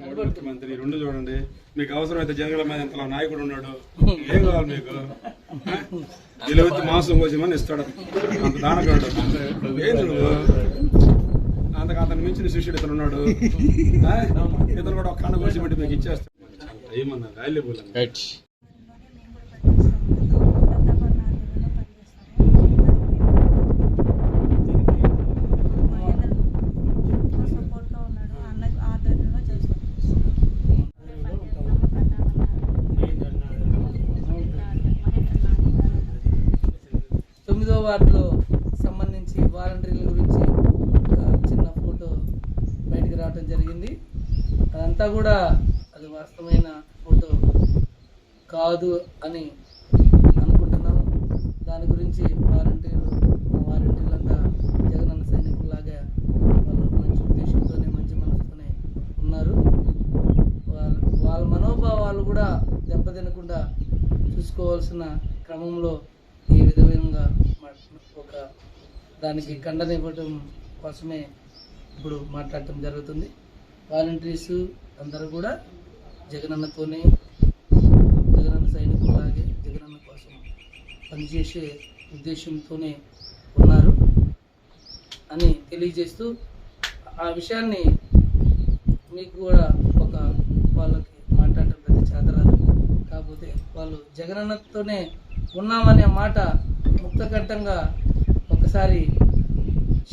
ముఖ్యమంత్రి రెండు చూడండి. మీకు అవసరమైతే జనగల మీద ఇంతలో నాయకుడు ఉన్నాడు. ఏం కావాలి మీకు? నిలవెత్తి వచ్చి మాంసం కోసమని ఇస్తాడు. అంత దానగాడు. ఏంది నువ్వు అంతకు అతను మించిన శిష్యుడు ఇతను ఉన్నాడు. ఇతను కూడా ఒక కన్న కోసి పెట్టి మీకు ఇచ్చేస్తాడు. ఏమన్నా వాల్యుబుల్? తొమ్మిదో వార్డులో సంబంధించి వాలంటీర్ల గురించి ఒక చిన్న ఫోటో బయటకు రావడం జరిగింది. అదంతా కూడా అది వాస్తవమైన ఫోటో కాదు అని అనుకుంటున్నాం దాని గురించి వాలంటీర్లు వాలంటీర్లంతా జగనన్న సైనికుల్లాగా వాళ్ళు మంచి ఉద్దేశంతోనే మంచి మనసుతోనే ఉన్నారు. వాళ్ళ వాళ్ళ మనోభావాలు కూడా దెబ్బతినకుండా చూసుకోవాల్సిన క్రమంలో ఈ విధంగా మా- ఒక దానికి ఖండనివ్వటం కోసమే ఇప్పుడు మాట్లాడటం జరుగుతుంది. వాలంటీర్స్ అందరూ కూడా జగనన్నతోనే జగనన్న సైనికులాగే జగనన్న కోసం పనిచేసే ఉద్దేశంతోనే ఉన్నారు అని తెలియజేస్తూ ఆ విషయాన్ని మీకు కూడా ఒక వాళ్ళకి మాట్లాడటం పెద్ద చేతరాదు. కాకపోతే వాళ్ళు జగనన్నతోనే ఉన్నామనే మాట ముక్తకంఠంగా ఒకసారి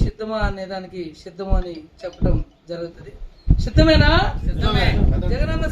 సిద్ధమా అనే దానికి సిద్ధము అని చెప్పడం జరుగుతుంది. సిద్ధమేనా? జగనన్న